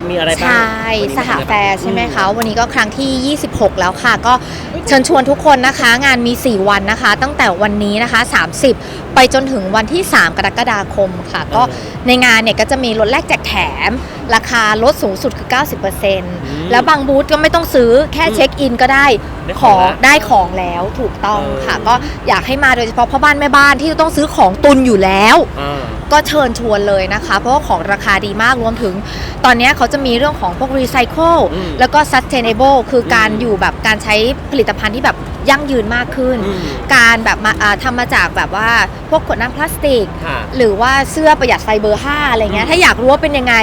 มีอะไรใชบ้าง่สหแฟร์ใช่ไหมคะวันนี้ก็ครั้งที่ 26 แล้วค่ะ ก็เชิญชวนทุกคนนะคะ งานมี 4 วันนะคะ ตั้งแต่วันนี้นะคะ 30 ไปจนถึงวันที่ 3 กรกฎาคมค่ะ ก็ในงานเนี่ยก็จะมีลดแลกแจกแถม ราคาลดสูงสุดคือ 90%แล้วบางบูธก็ไม่ต้องซื้อแค่เช็คอินก็ได้ได้ขขอองงแล้วได้ของแล้วถูกต้องเออค่ะ ก็อยากให้มาโดยเฉพาะพ่อบ้านแม่บ้านที่จะต้องซื้อของตุนอยู่แล้วอ่าก็เชิญชวนเลยนะคะ เพราะว่าของราคาดีมากรวมถึง ตอนนี้เขาจะมีเรื่องของพวกรีไซเคิลอืมแล้วก็ sustainable คือการอืมอยู่แบบการใช้ผลิตภัณฑ์ที่แบบยั่งยืนมากขึ้นอืมการแบบมาอ่าทำมาจากแบบว่าพวกขวดน้ำพลาสติก ค่ะ หรือว่าเสื้อประหยัดไฟเบอร์ 5 อะไรเงี้ยอืมถ้าอยากรู้ว่าเป็นยังไง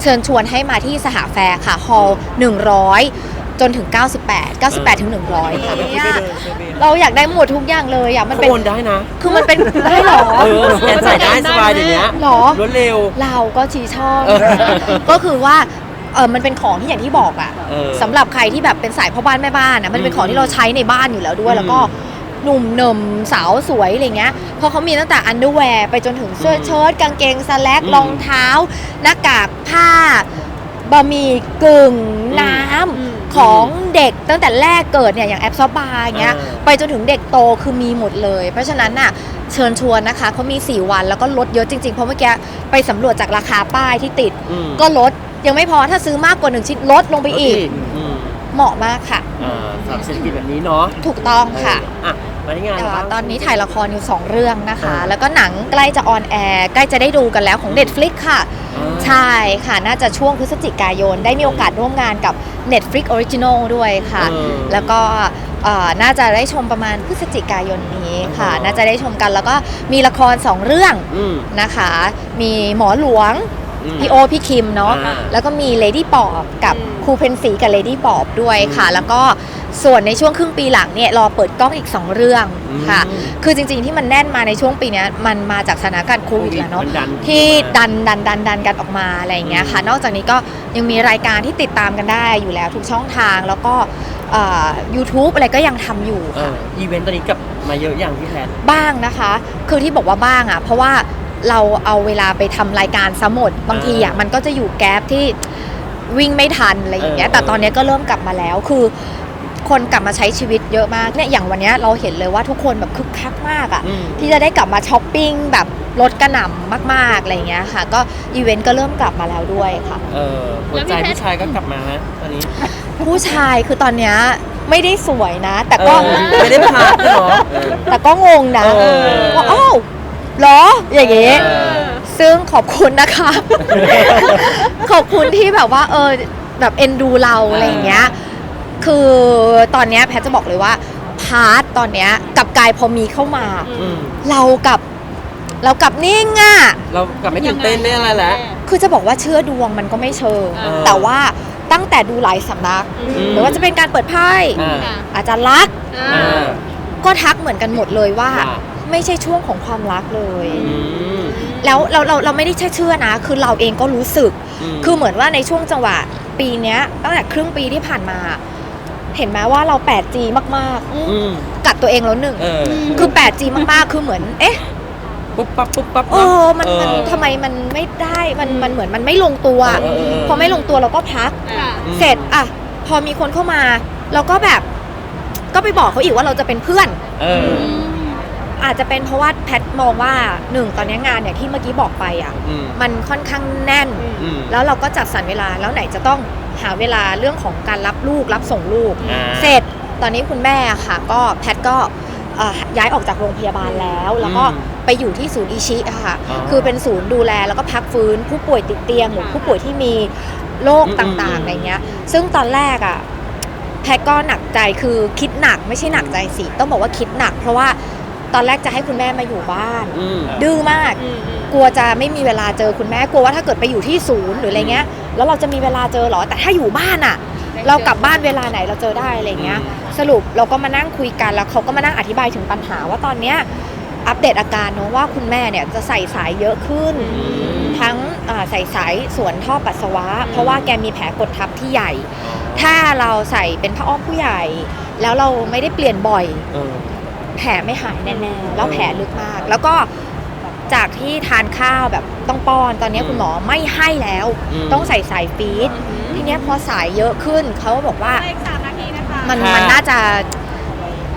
เชิญชวนให้มาที่สหแฟร์ค่ะ ฮอลล์100 จนถึง 98 98 ถึง 100 ค่ะเนี่ยเราอยากได้หมดทุกอย่างเลยอะ มันเขาเป็น โอนได้นะ คือมันเป็น ได้เหรอ เออสแกนจ่ายได้สบายเดี๋ยวนี้หรอ รวดเร็ว เราก็ชี้ช่องเออก็คือว่าเออมันเป็นของที่อย่างที่บอกอะเออสำหรับใครที่แบบเป็นสายพ่อบ้านแม่บ้านอะมันเป็นของที่เราใช้ในบ้านอยู่แล้วด้วยอืมแล้วก็ หนุ่มเนิมสาวสวยอะไรเงี้ยเพราะเขามีตั้งแต่อันเดอร์แวร์ไปจนถึงเสื้ออืมเชิ้ตกางเกงสแลกอืมรองเท้า หน้ากากผ้าบะหมี่กึ่งน้ำของเด็กตั้งแต่แรกเกิดเนี่ยอย่างแอปซอบาร์อย่างเงี้ยเออไปจนถึงเด็กโตคือมีหมดเลย เพราะฉะนั้นน่ะเชิญชวนนะคะเขามี 4 วันแล้วก็ลดเยอะจริงๆ เพราะเมื่อกี้ไปสำรวจจากราคาป้ายที่ติดอืมก็ลดยังไม่พอถ้าซื้อมากกว่า1ชิ้นลดลงไปอีกอืมเหมาะมากค่ะอ่าสำหรับเศรษฐกิจแบบนี้เนาะถูกต้องค่ะเอออะ มาที่งานแต่ว่าบ้าง ตอนนี้ถ่ายละครอยู่ 2 เรื่องนะคะ อ่าแล้วก็หนังใกล้จะออนแอร์ใกล้จะได้ดูกันแล้วของ Netflix ค่ะ อ่า ใช่ค่ะ น่าจะช่วงพฤศจิกายน ได้มีโอกาสร่วมงานกับ Netflix Original ด้วยค่ะ เออ แล้วก็เอ่อน่าจะได้ชมประมาณพฤศจิกายนนี้ค่ะ อ๋อ น่าจะได้ชมกันแล้วก็มีละคร 2 เรื่อง อืม นะคะ มีหมอหลวงอืม พี่โอพี่คิมเนาะอ่า แล้วก็มีเลดี้ปอบกับครูเพนสีกับเลดี้ปอบด้วยค่ะ แล้วก็ส่วนในช่วงครึ่งปีหลังเนี่ยรอเปิดกล้องอีก 2 เรื่องค่ะอืมคือจริงๆที่มันแน่นมาในช่วงปีเนี้ยมันมาจากสถานการณ์โควิดแหละเนาะมันดันที่ดันดันดันดันกันออกมาอะไรอย่างเงี้ยค่ะ นอกจากนี้ก็ยังมีรายการที่ติดตามกันได้อยู่แล้วทุกช่องทางแล้วก็เอ่อ YouTube อะไรก็ยังทำอยู่เอค่ะออีเวนต์ตอนนี้กลับมาเยอะอย่างพี่แพท บ้างนะคะ คือที่บอกว่าบ้างอะ เพราะว่า เราเอาเวลาไปทำรายการซะหมดบางทีอะอ่ามัมันก็จะอยู่แกลบที่วิ่งไม่ทันอะไรอย่างเงี้ยเออแต่ตอนเนี้ยก็เริ่มกลับมาแล้วคือคนกลับมาใช้ชีวิตเยอะมากเนี่ยอย่างวันเนี้ยเราเห็นเลยว่าทุกคนแบบคึกคักมากอะอืมที่จะได้กลับมาช้อปปิ้งแบบลดกระหน่ำมากๆอะไรอย่างเงี้ยค่ะ ก็อีเวนต์ก็เริ่มกลับมาแล้วด้วยค่ะเออหัวใจผู้ชายก็กลับมาฮะตอนนี้ ผู้ชายคือตอนเนี้ยไม่ได้สวยนะ แต่ก็เออไม่ได้พักเลยเหรอเออแต่ก็งงนะเออว่าอ้าวเหรออย่างงี้เออซึ่งขอบคุณนะคะ ขอบคุณที่แบบว่าเออแบบเอ็นดูเราอะไรอย่างเงี้ย คือตอนเนี้ยแพทย์จะบอกเลยว่า พาร์ทตอนเนี้ยกลับกลายพอมีเข้ามา อืมเรากับ เรากับนิ่งอะ เรากลับไม่ตื่นเต้นได้อะไรแล้ว คือจะบอกว่าเชื่อดวงมันก็ไม่เชิงเออแต่ว่าตั้งแต่ดูหลายสำนัก อืม หรือว่าจะเป็นการเปิดไพ่ อ่าอาจารย์ลักษณ์อ่า ก็ทักเหมือนกันหมดเลยว่า ว่า ไม่ใช่ช่วงของความรักเลยอืมแล้วเราเราเราไม่ได้แค่เชื่อนะ คือเราเองก็รู้สึกมคือเหมือนว่าในช่วงจังหวะปีเนี้ยตั้งแต่ครึ่งปีที่ผ่านมา เห็นไหมว่าเรา 8G มากๆอืมอืมกัดตัวเองแล้วหนึ่งเออคือ 8G มากๆ คือเหมือน เอ๊ะ ปุ๊บปั๊บปุ๊บปั๊บเออมันมันเออทำไมมันไม่ได้ มันมันเหมือนมันไม่ลงตัวเออเออเออพอไม่ลงตัวเราก็พักอืมเสร็จอะพอมีคนเข้ามา เราก็แบบ ก็ไปบอกเขาอีกว่าเราจะเป็นเพื่อนเอออาจจะเป็นเพราะว่าแพทมองว่าหนึ่งตอนนี้งานอย่างที่เมื่อกี้บอกไปอะอืม มันค่อนข้างแน่น อืม แล้วเราก็จัดสรรเวลาแล้วไหนจะต้องหาเวลาเรื่องของการรับลูกรับส่งลูก อ่า เสร็จตอนนี้คุณแม่ค่ะ ก็แพทก็เอ่อย้ายออกจากโรงพยาบาลแล้ว แล้วก็อืมไปอยู่ที่ศูนย์อิชิอะค่ะ อ๋อคือเป็นศูนย์ดูแลแล้วก็พักฟื้นผู้ป่วยติดเตียง หรือผู้ป่วยที่มีโรคอืมต่างๆอืม อะไรเงี้ย ซึ่งตอนแรกอะแพทก็หนักใจคือคิดหนักไม่ใช่หนักใจสิต้องบอกว่าคิดหนัก เพราะว่า ตอนแรกจะให้คุณแม่มาอยู่บ้าน อืม ดื้อมาก กลัวจะไม่มีเวลาเจอคุณแม่ กลัวว่าถ้าเกิดไปอยู่ที่ศูนย์หรืออะไรเงี้ย แล้วเราจะมีเวลาเจอเหรอ แต่ถ้าอยู่บ้านอะเรากลับบ้านเวลาไหนเราเจอได้อะไรเงี้ย สรุปเราก็มานั่งคุยกันแล้วเขาก็มานั่งอธิบายถึงปัญหาว่าตอนเนี้ยอัปเดตอาการเนอะว่าคุณแม่เนี่ยจะใส่สายเยอะขึ้น ทั้งอ่าใส่สายสวนท่อปัสสาวะ เพราะว่าแกมีแผลกดทับที่ใหญ่ ถ้าเราใส่เป็นผ้าอ้อมผู้ใหญ่ แล้วเราไม่ได้เปลี่ยนบ่อย เออ แผลไม่หายแน่ๆแล้วแผลลึกมาก แล้วก็จากที่ทานข้าวแบบต้องป้อนตอนนี้คุณหมอไม่ให้แล้ว อืม ต้องใส่สายฟีดทีเนี้ยพอสายเยอะขึ้นเขาก็บอกว่า อีกสามนาทีนะคะ มันค่ะมันน่าจะ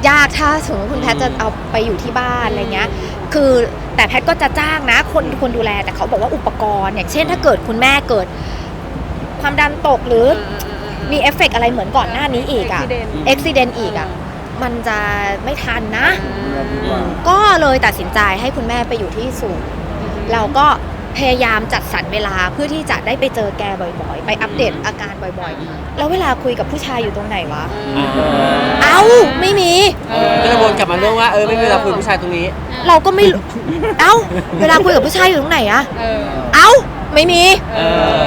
ยากถ้าสมมติคุณแพทย์จะเอาไปอยู่ที่บ้านอะไรเงี้ย คือแต่แพทย์ก็จะจ้างนะ คนคนดูแลแต่เขาบอกว่าอุปกรณ์ อย่างเช่นถ้าเกิดคุณแม่เกิด ความดันตกหรือมีเอฟเฟกต์อะไรเหมือนก่อนหน้านี้อีกอะ Accident อุบิเหตุอีกอะ มันจะไม่ทันนะอืมก็เลยตัดสินใจให้คุณแม่ไปอยู่ที่ศูนย์เราก็พยายามจัดสรรเวลาเพื่อที่จะได้ไปเจอแกบ่อยๆ ไปอัปเดตอาการบ่อยๆ แล้วเวลาคุยกับผู้ชายอยู่ตรงไหนวะอ่าเอ้าไม่มีก็เลยวนกลับมาเรื่องว่าเออไม่มีเวลาคุยผู้ชายตรงนี้ เราก็ไม่รู้เอ้าเวลาคุยกับผู้ชายอยู่ตรงไหนอะเออเอ้าไม่มีเออ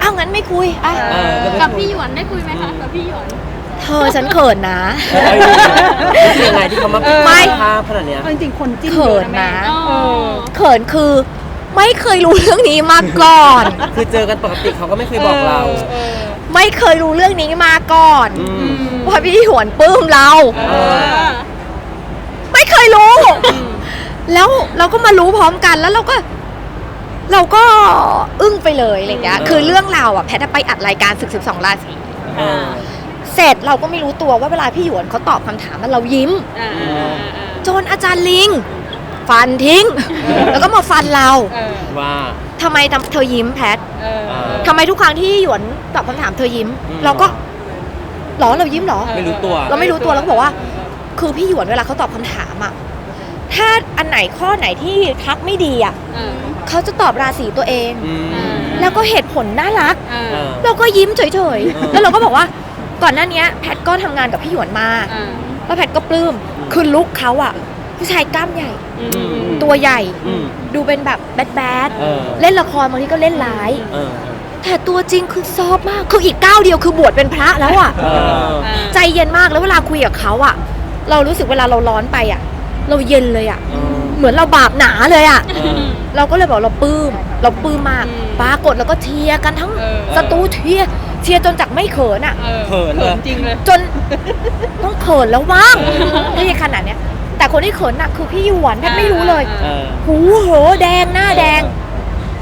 เอ้างั้นไม่คุยอะเออก็ไม่กับคุยพี่หยวนได้คุยไหมคะกับพี่หยวน เธอฉันเขินนะเออรู้สึกยังไงที่เขามาไม่ ภาพขนาดเนี้ย เอาจริงๆคนจิ้นเขินยอแม่นะ เออ เขินคือไม่เคยรู้เรื่องนี้มาก่อน คือเจอกันปกติเขาก็ไม่เคยบอกเราเออไม่เคยรู้เรื่องนี้มาก่อนอืมว่าพี่หวนปลื้มเราเออ ไม่เคยรู้ แล้วเราก็มารู้พร้อมกันแล้วเราก็ เราก็อึ้งไปเลยอะไรเงี้ยคือเรื่องราวอะแพทย์ไปอัดรายการศึกสิบสองราศี เออ เสร็จเราก็ไม่รู้ตัวว่าเวลาพี่หยวนเขาตอบคำถามมันเรายิ้ม อ่าอ่าอ่าจนอาจารย์ลิง ฟันทิ้ง แล้วก็มาฟันเราเออว่าทำไมทำเธอยิ้มแพทเออทำไมทุกครั้งที่หยวนตอบคำถามเธอยิ้ม อืม เราก็หรอเรายิ้มเหรอ ไม่รู้ตัว เราไม่รู้ตัวแล้วก็บอกว่า คือพี่หยวนเวลาเขาตอบคำถามอะถ้าอันไหนข้อไหนที่ทักไม่ดีอะเออเขาจะตอบราศีตัวเอง อืมแล้วก็เหตุผลน่ารัก เออเออเราก็ยิ้มเฉยเออๆแล้วเราก็บอกว่า ก่อนหน้านี้แพทก็ทำงานกับพี่หยวนมาเออแล้วแพทก็ปลื้มคือลุคเขาอะผู้ชายกล้ามใหญ่อืมอืมตัวใหญ่อืมดูเป็นแบบแบดแบดเออเล่นละครบางทีก็เล่นร้าย เออแต่ตัวจริงคือซอฟต์มากคืออีกก้าวเดียวคือบวชเป็นพระแล้วอะ เออใจเย็นมากแล้วเวลาคุยกับเขาอะเรารู้สึกเวลาเราร้อนไปอะเราเย็นเลยอะเออเหมือนเราบาปหนาเลยอะเออเราก็เลยบอกเราปลื้มเราปลื้มมากอืมปรากฏแล้วก็เชียร์กันทั้งเออสตูเชียร์ เชียร์จนจากไม่เขินอะเออเขินเลย จริงเลย จน ต้องเขินแล้วว่างไม่ใช่ขนาดเนี้ย แต่คนที่เขินหนักคือพี่หยวนแพทย์ไม่รู้เลยเออ หูโหแดงหน้าแดง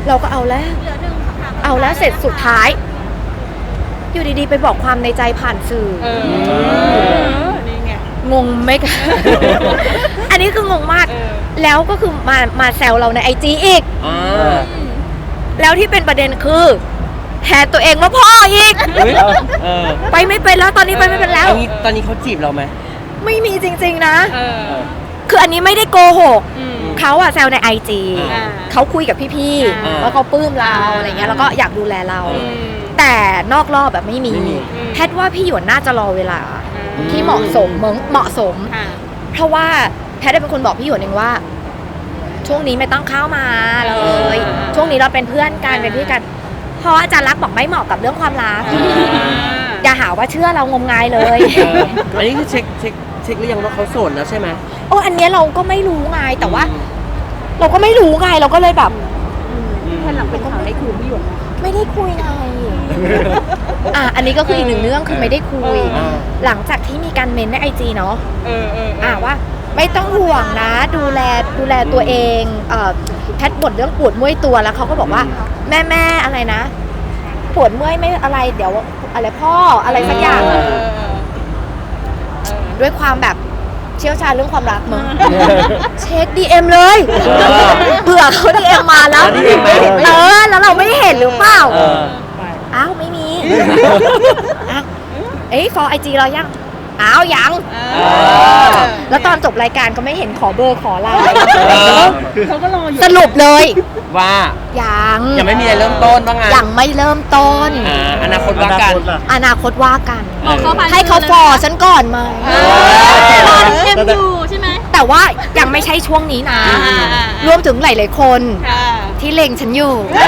เราก็เอาแล้ว เหลือหนึ่งคำถามเอาแล้วเสร็จสุดท้าย อยู่ดีๆ ไปบอกความในใจผ่านสื่อ เออนี่ไง งงไหมคะ อันนี้คืองงมาก เออ แล้วก็คือมามาแซวเราในไอจีอีก อ่า แล้วที่เป็นประเด็นคือ แทนตัวเองว่าพ่ออีก เฮ้ยเออไปไม่เป็นแล้วตอนนี้ไปไม่เป็นแล้ว เอางี้ตอนนี้เขาจีบเราไหมไม่มีจริงๆนะ เออ คืออันนี้ไม่ได้โกหกอืม เขาอะแซวในไอจีอ่าเขาคุยกับพี่อ่า ๆว่าเขาปลื้มเราอ่าอะไรเงี้ยแล้วก็อยากดูแลเรา อืม แต่นอกรอบแบบไม่มี ไม่มี แพทย์ว่าพี่หยวนน่าจะรอเวลา อืม ที่เหมาะสมเหมือนเหมาะสม ค่ะ เพราะว่าแพทย์ได้เป็นคนบอกพี่หยวนเองว่า ช่วงนี้ไม่ต้องเข้ามาเลย อ่าช่วงนี้เราเป็นเพื่อนกันอ่า เป็นพี่กัน เพราะอาจารย์รักษณ์บอกไม่เหมาะกับเรื่องความรักอ่าอย่าหาว่าเชื่อเรางมงายเลยเอออันนี้คือเช็คเช็คเช็คหรือยังว่าเขาโสดแล้วใช่ไหมโอ้อันเนี้ยเราก็ไม่รู้ไงแต่ว่า เราก็ไม่รู้ไงเราก็เลยแบบอืมวันหลังเป็นข่าวได้คุยพี่หยวนไม่ได้คุยไง อะอันนี้ก็คืออีกหนึ่งเรื่องคือไม่ได้คุยอ่าหลังจากที่มีการเมนในไอจีเนาะเออเอออะว่าไม่ต้องห่วงนะ ดูแลดูแลตัวเองเอ่อแพทย์บ่นเรื่องปวดเมื่อยตัวแล้วเขาก็บอกว่า แม่แม่อะไรนะ ปวดเมื่อยไม่อะไรเดี๋ยวอะไรพ่ออะไรสักอย่างเออเออเออด้วยความแบบเชี่ยวชาญเรื่องความรักมึงเช็คดีเอ็มเลยอเผื่อเขาดีเอ็มมาแล้วอ่า DM ไหม เออแล้วเราไม่เห็นหรือเปล่า เออ อ้าว ไม่มี อ้าวเอ้ยฟอไอจีเรายัง อ้าวยังเอเออ แล้วตอนจบรายการก็ไม่เห็นขอเบอร์ขอไลน์เออ เขาก็รออยู่สรุปเลยว่ายังยังไม่มีอะไรเริ่มต้นบ้างไงยังไม่เริ่มต้น อ่าอนาคตว่ากัน อนาคตว่ากัน บอกเขาผ่านให้เขาฟอฉันก่อนไหมาเออรอเอ็มอยู่ใช่ไหม แต่ว่ายังไม่ใช่ช่วงนี้นะ อ่าอ่าอ่ารวมถึงหลายๆคน ค่ะ ที่เล็งฉันอยู่ยั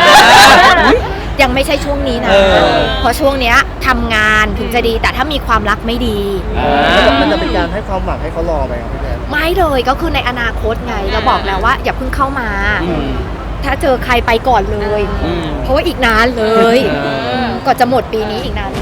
งไม่ใช่ช่วงนี้นะ เออ เพราะช่วงเนี้ยทำงานถึงจะดีแต่ถ้ามีความรักไม่ดี อ่า มันจะเป็นการให้ความหวังให้เขารอไปครับพี่แพทย์ไม่เลยก็คือในอนาคตไงเราบอกแล้วว่าอย่าเพิ่งเข้ามา อืม ถ้าเจอใครไปก่อนเลย อืมเพราะว่าอีกนานเลย เออ ก่อนจะหมดปีนี้อีกนานเลย